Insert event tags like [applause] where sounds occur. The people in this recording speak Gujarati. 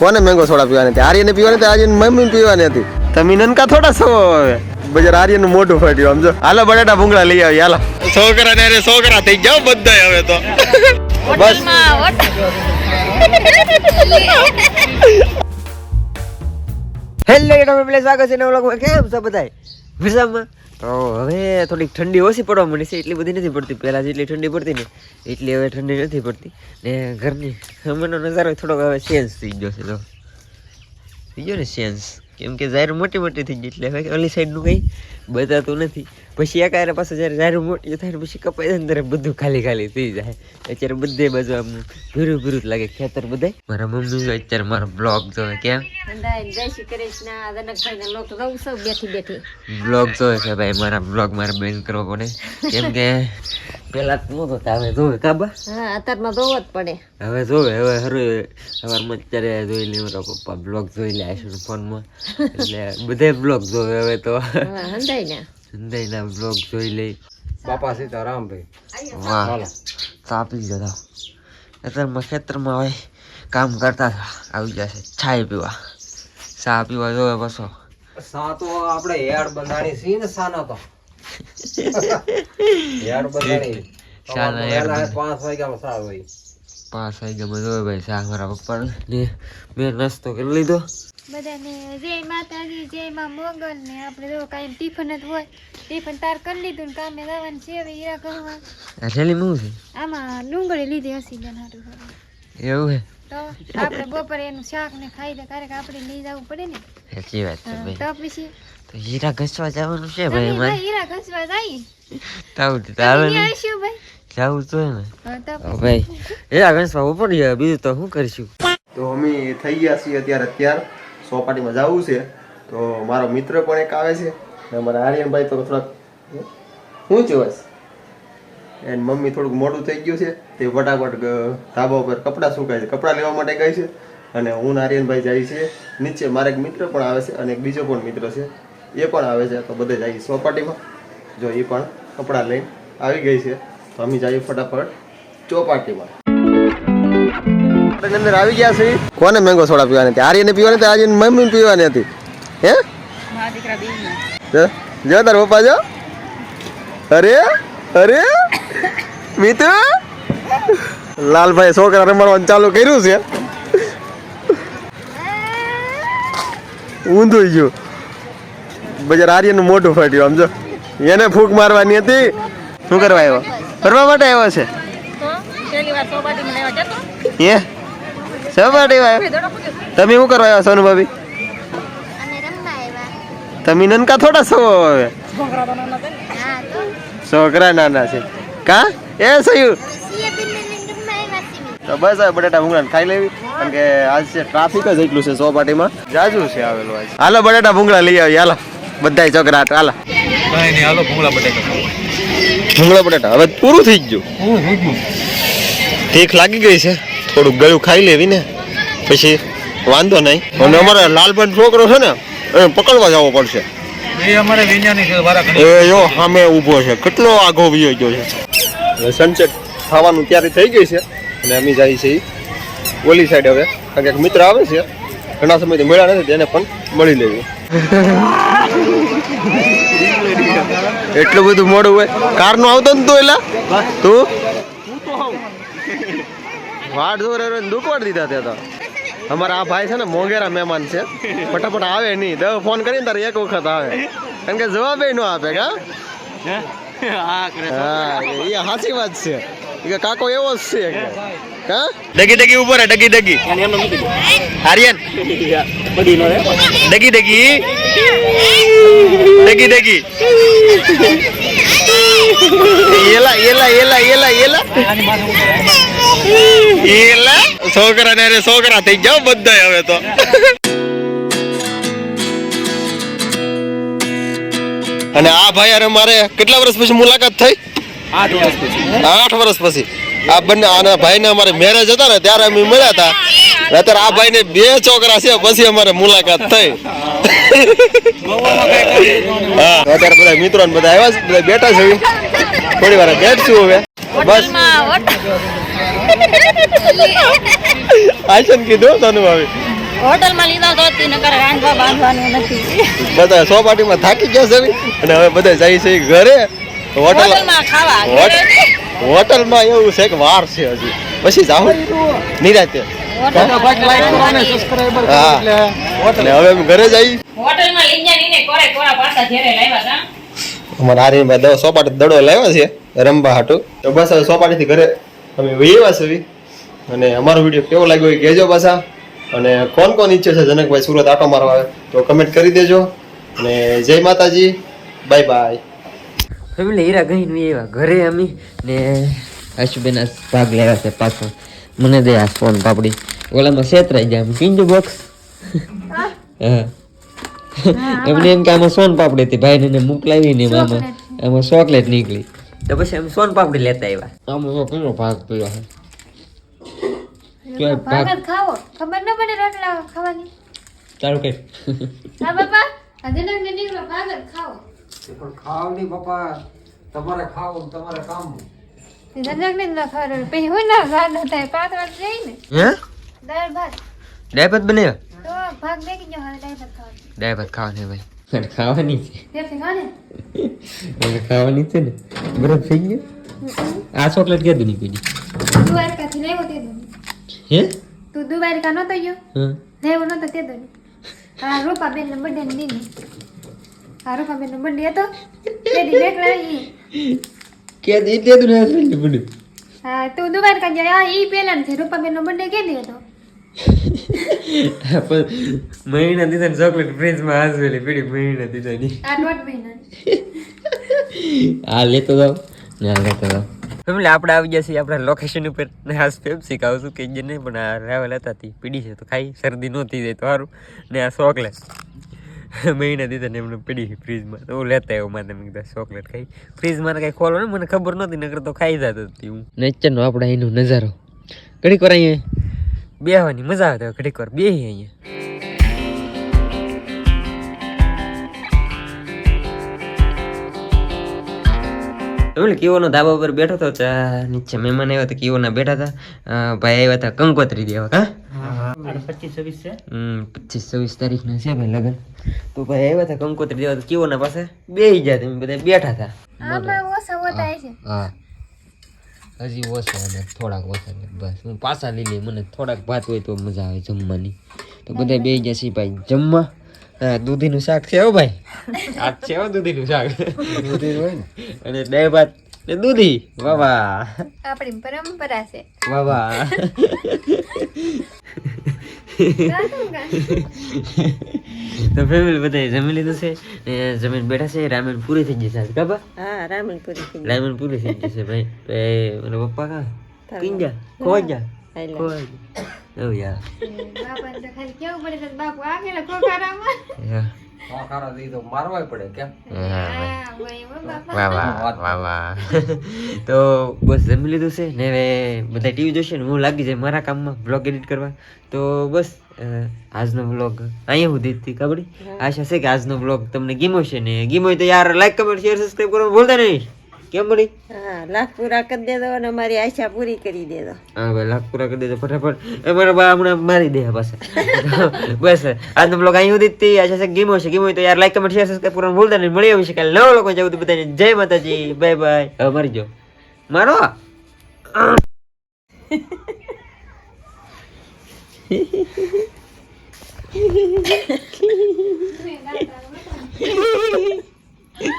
કોને મેંગો સોડા પીવાની હતી? આર્યને પીવાની હતી? આજે મમ્મી પીવાની હતી. તમે નનકા થોડા છો હવે? બજાર આર્યનનું મોઢું ફાટ્યું સમજો હાલો બટાટા ભૂંગળા લઈ આવી હાલો. છોકરા ને અરે છોકરા થઈ જાવ બધા હવે તો. બસ. હેલો એટલે સ્વાગત છે નવા લોકોમાં કેમ છો બધાય? મજામાં? તો હવે થોડીક ઠંડી ઓછી પડવા મળી છે, એટલી બધી નથી પડતી. પહેલાં જેટલી ઠંડી પડતી ને, એટલી હવે ઠંડી નથી પડતી. ને ઘરની સામેનો નજારો થોડોક હવે ચેન્જ થઈ ગયો છે તો થઈ ગયો ને ચેન્જ કેમ કે જાહેર મોટી મોટી થઈ ગઈ એટલે હવે ઓલી સાઈડનું કંઈ બતાતું નથી. પછી એકારે પાસે જ્યારે જાહેર મોટી થાય પછી કપાઈ જાય ત્યારે બધું ખાલી ખાલી થઈ જાય. અત્યારે બધે બાજુ આમ ભીરું ભીરું લાગે ખેતર બધે મારા મમ્મી અત્યારે મારો બ્લોગ જોવે કેમ? બ્લોગ જોવે છે ભાઈ મારા બ્લોગ મારે બેન કરવો પડે. કેમ કે પેલા તો નહોતો તો હવે જોવે કાબા હા અત્યારમાં જોવો જ પડે. હવે જોવે હવે હરું સવારમાં અત્યારે જોઈ લે મારા પપ્પા બ્લોગ જોઈ લે છે ફોનમાં. એટલે બધે બ્લોગ જોવે હવે તો. હંદાઈ ને. હંદાઈ ના બ્લોગ જોઈ લે. બાપા સીતારામ ભાઈ વાહ તાપી જતા અત્યારમાં ખેતરમાં હવે કામ કરતા આવી જશે છાય પીવા. ચા પીવા જોવે બસો. સા તો આપણે હેડ બંધાણી સી ને સાના તો. હેડ બંધાણી શાના બંધાણી. પાંચ વાગ્યામાં સા હોય. પાંચ વાગ્યામાં બધો ભાઈ ચા મારા પપ્પાને. ને મેં નાસ્તો કરી લીધો. બધાને જય માતાજી જય માં મોગલ. ને આપણે જો કાંઈ ટિફન જ હોય ટિફન તાર કરી લીધું ને કામે જવાનું છે હવે ઈરા કરવા આ થેલીમાં શું આમાં ડુંગળી લીધી હસી બેન હારું એવું હે? તો આપણે બપોરે એનું શાક ને ખાઈ લે કે આપણે લઈ જવું પડે ને. સાચી વાત છે ભાઈ. તો પછી તો હીરા ઘસવા જવાનું છે ભાઈ ભાઈ મારે હીરા ઘસવા જાય. તાવું તો આવે ને. ભાઈ? જવું તો ને ભાઈ. હીરા ઘસવા ઉપર બીજું તો શું કરીશું? તો અમે થઈ ગયા છીએ અત્યારે અત્યાર. સોપાટીમાં જવું છે. તો મારો મિત્ર પણ એક આવે છે. ને અમારા આર્યનભાઈ તો થોડાક શું જોવાસ એન મમ્મી થોડુંક મોડું થઈ ગયું છે. તે ફટાફટ ધાબા ઉપર કપડાં સુકાય છે. કપડાં લેવા માટે ગઈ છે. અને હું ને આર્યનભાઈ જાય છે. નીચે મારા એક મિત્ર પણ આવે છે અને એક બીજો પણ મિત્ર છે. એ પણ આવે છે તો બધે જઈએ ચોપાટીમાં જો એ પણ કપડાં લઈને આવી ગઈ છે તો અમે જઈએ ફટાફટ ચોપાટીમાં. અંદર આવી ગયા છે કોને મેંગો સોડા પીવાની હતી? આર્યને પીવાની હતી? આર્યન મમ્મી પીવાની હતી. હે? જો જો તાર પપ્પા જો. અરે અરે મિત્ર. લાલભાઈ છોકરા રમવાનું ચાલુ કર્યું છે. ઊંધું ગયું. બજાર આર્યનું મોઢું ફાટ્યું સમજો એને ફૂંક મારવાની હતી. શું કરવા આવ્યો? ફરવા માટે આવ્યો છે? હે? સોપાટી આવ્યો? તમે શું કરવા આવ્યા સોનુ ભાભી તમે નનકા થોડા છો હવે? છોકરા નાના છે. કા? એ સયું. તો બસ હવે બટેટા ભૂંગળા ખાઈ લેવી, કારણ કે આજ છે ટ્રાફિક જ એટલું છે સોપાટીમાં. જાજુ છે આવેલું આજ. હાલો, બટેટા ભૂંગળા લઈ આવી હાલો. બધાય છોકરા હાલો. કઈ નહીં હાલો ભૂંગળા બટેટા ભૂંગળા બટેટા હવે પૂરું થઈ ગયું. ઠીક લાગી ગઈ છે. થોડુંક ગળું ખાઈ લેવી ને પછી વાંધો નહીં. અને અમારે લાલભાઈ છોકરો છે ને એ પકડવા જવો પડશે. એ અમારે વિજ્ઞાની છે એ યો સામે ઊભો છે. કેટલો આઘો વિયો ગયો છે. સનસેટ થવાનું ત્યારે થઈ ગઈ છે. અને અમે જઈએ છીએ ઓલી સાઈડ હવે. કારણ કે મિત્ર આવે છે. ઘણા સમયથી મળ્યા નથી તેને પણ મળી લેવું. એટલું બધું મોડું હોય. કારનું આવતો ને તું એલા? તું? વાટ જોર દુકવાડ દીધા તે તો. અમારા આ ભાઈ છે ને મોંઘેરા મહેમાન છે. ફટાફટ આવે નહીં. દસ ફોન કરીને તારે એક વખત આવે. કારણ કે જવાબ ન આપે કા? હા? એ સાચી વાત છે. કાકો એવો જ છે કે. ડગી ડગી ઊભો હે ડગી ડગી. આર્યન ડગી ડગી. ડગી ડગી. એલા એલા એલા એલા એલા. એલા. છોકરા ને અરે છોકરા થઈ જાવ બધા હવે તો. અને આ ભાઈ અરે મારે કેટલા વર્ષ પછી મુલાકાત થઈ? આઠ વર્ષ પછી. આ બંને આના ભાઈને અમારે મેરેજ હતા ને ત્યારે અમે મળ્યા હતા. અત્યારે આ ભાઈને બે છોકરા છે પછી અમારે મુલાકાત થઈ. હા. અત્યારે બધા મિત્રો ને બધા આવ્યા છે બધા બેઠા છે થોડી વાર બેઠશું હવે. બસ. આશન કીધું તને ભાવી હોટલમાં લીધો તો હતી નકર રાંધવા બાંધવાનું નથી. બધા સોપાટીમાં થાકી ગયા છે. અને હવે બધા જાય છે ઘરે. હોટલમાં ખાવા હોટલમાં એવું છે કે વાર છે હજી. પછી જાઉં નિરાતે. હા? હવે ઘરે જઈ અમારા આર્યનભાઈ દવા સોપાટી દડો લાવ્યા છે રમવા હાટુ. તો બસ હવે સોપાટીથી ઘરે અમે વહીવા છે અને અમારો વીડિયો કેવો લાગ્યો એ કહેજો પાછા. અને કોણ કોણ ઈચ્છે છે જનકભાઈ સુરત આટો મારવા આવે તો કમેન્ટ કરી દેજો. અને જય માતાજી. બાય બાય ફેમિલી હીરા ગઈને એવા ઘરે અમે ને આ ભાગ લેવા છે પાછો. મને દે આ ફોન પાપડી. ઓલામાં છેતરાઈ જાય આમ પિંજુ બોક્સ હા? એમને એમ કે આમાં સોન પાપડી હતી. ભાઈને એને મોકલાવી ને આમાં આમાં ચોકલેટ નીકળી. તો પછી એમ સોન પાપડી લેતા આવ્યા આમાં તો કેનો ભાગ પડ્યો છે ભાગ ખાવો. ખબર ન પડે રોટલા ખાવાની. ચાલુ કઈ હા બાપા. આજે ને નીકળો ભાગ ખાવો. પણ ખાવ નહીં બાપા તમારે ખાવ તમારે કામ. જનક ને ન ખબર પછી હું ના ભાત થાય પાંચ વાર જઈ ને. હે? દાળ ભાત. ડાયપત બને તો ભાગ દેખી જાઓ હવે દાળ ભાત ખાવા ડાયપત ખાવાની ભાઈ અને ખાવાની છે. દેખી ખાને એટલે ખાવાની છે ને. બરફ થઈ ગયો? આ ચોકલેટ ક્યાં દુની લેવો તે દો હે? તું ગયો? હા લેવો તે દો રૂપા બેન ને ને દીધી હા રૂપા બેન બર્થડે હતો તે. દી મેકલા ઈ. કે દી તે દુને હસબન્ડ બધું હા તું દ્વારકા ગયા? હા ઈ પેલા ને રૂપા બેન નો બર્થડે કે દી હતો પણ મહિના દીધા ચોકલેટ ફ્રીજમાં હાસવેલી પીડી મહિના દીધા ની. આ દોઢ મહિના. આ લેતો જાવ ને આ લેતો જાવ ફેમિલી આપણે આવી ગયા છીએ આપણા લોકેશન ઉપર. ને આ પેપ્સી ખાવ છું કે જે નહીં પણ આ રાવલ હતા પીડી છે તો ખાઈ શરદી નહોતી જાય તો સારું ને આ ચોકલેટ [laughs] મહિના દીધા ને એમને પડી ફ્રીજમાં. તો હું લેતા આવ્યો મારે મેં કીધા ચોકલેટ ખાઈ. ફ્રીજમાં કઈ ખોલો ને મને ખબર નહોતી નકર તો ખાઈ જતો હતી હું. નેચરનો આપણે અહીંનો નજારો. ઘડીક વાર અહીંયા બેહવાની મજા આવે ઘડીક વાર બેહી અહીંયા. એટલે કીઓનો ધાબા પર બેઠો હતો ચા નીચે મહેમાન આવ્યા હતા કીઓના બેઠા હતા. ભાઈ આવ્યા હતા કંકોત્રી દેવા હા પચીસ છવ્વીસ તારીખના છે ભાઈ લગ્ન. તો ભાઈ આવ્યા હતા કંકોત્રી દેવા તો કીઓના પાસે બેહી ગયા તમે બધા બેઠા હતા. આમાં ઓછા હોતા છે હા હજી ઓછા અને થોડાક ઓછા બસ. હું પાછા લઈ લઈ મને થોડાક ભાત હોય તો મજા આવે જમવાની. તો બધા બે છે ભાઈ જમવા. દૂધીનું શાક છે હો ભાઈ? આ છે હો દૂધીનું શાક. અને બે ભાત ને દૂધી. વાહ વાહ. આપણી પરંપરા છે. વાહ વાહ. તો ફેમિલી બધા જમી લીધું છે? ને જમીન બેઠા છે રામેન પૂરી થઈ જશે આજે કાબા હા રામણપુરી થઈ રામેન પૂરી થઈ જશે ભાઈ. તો એ મને પપ્પા કા? કિંજા યાર. તો ખાલી કેવું પડે છે બાપુ આગળ ખોખારામાં. યા. દીધો મારવાય પડે કેમ હા, ભાઈ. હા. ભાઈ હો બાપા. વાહ વાહ વાહ વાહ. [laughs] તો બસ જમી લીધું છે ને હવે બધા ટીવી જોશે ને હું લાગી જાય મારા કામમાં બ્લોગ એડિટ કરવા. તો બસ આજનો બ્લોગ અહીંયા સુધી દીધી કબડી આશા છે કે આજનો બ્લોગ તમને ગીમો છે ને? ગીમો હોય તો યાર લાઈક કમેન્ટ શેર સબસ્ક્રાઈબ કરવાનું ભૂલતા નહીં. કેમ મળી હા લાખ પૂરા કરી દેજો અને અમારી આશા પૂરી કરી દેજો. હા ભાઈ લાખ પૂરા કરી દેજો ફટાફટ. એ મારા બા હમણાં મારી દે પાછા બસ આજનો બ્લોગ અહીં સુધી જ થી આશા છે ગીમો છે ગીમો હોય તો યાર લાઈક કમેન્ટ શેર સબસ્ક્રાઇબ કરવાનું ભૂલતા નહીં. મળી આવી શકાય નવા લોકો જવું બધાને જય માતાજી. બાય બાય હવે મરી જાઓ મારો? [laughs] [laughs] うん。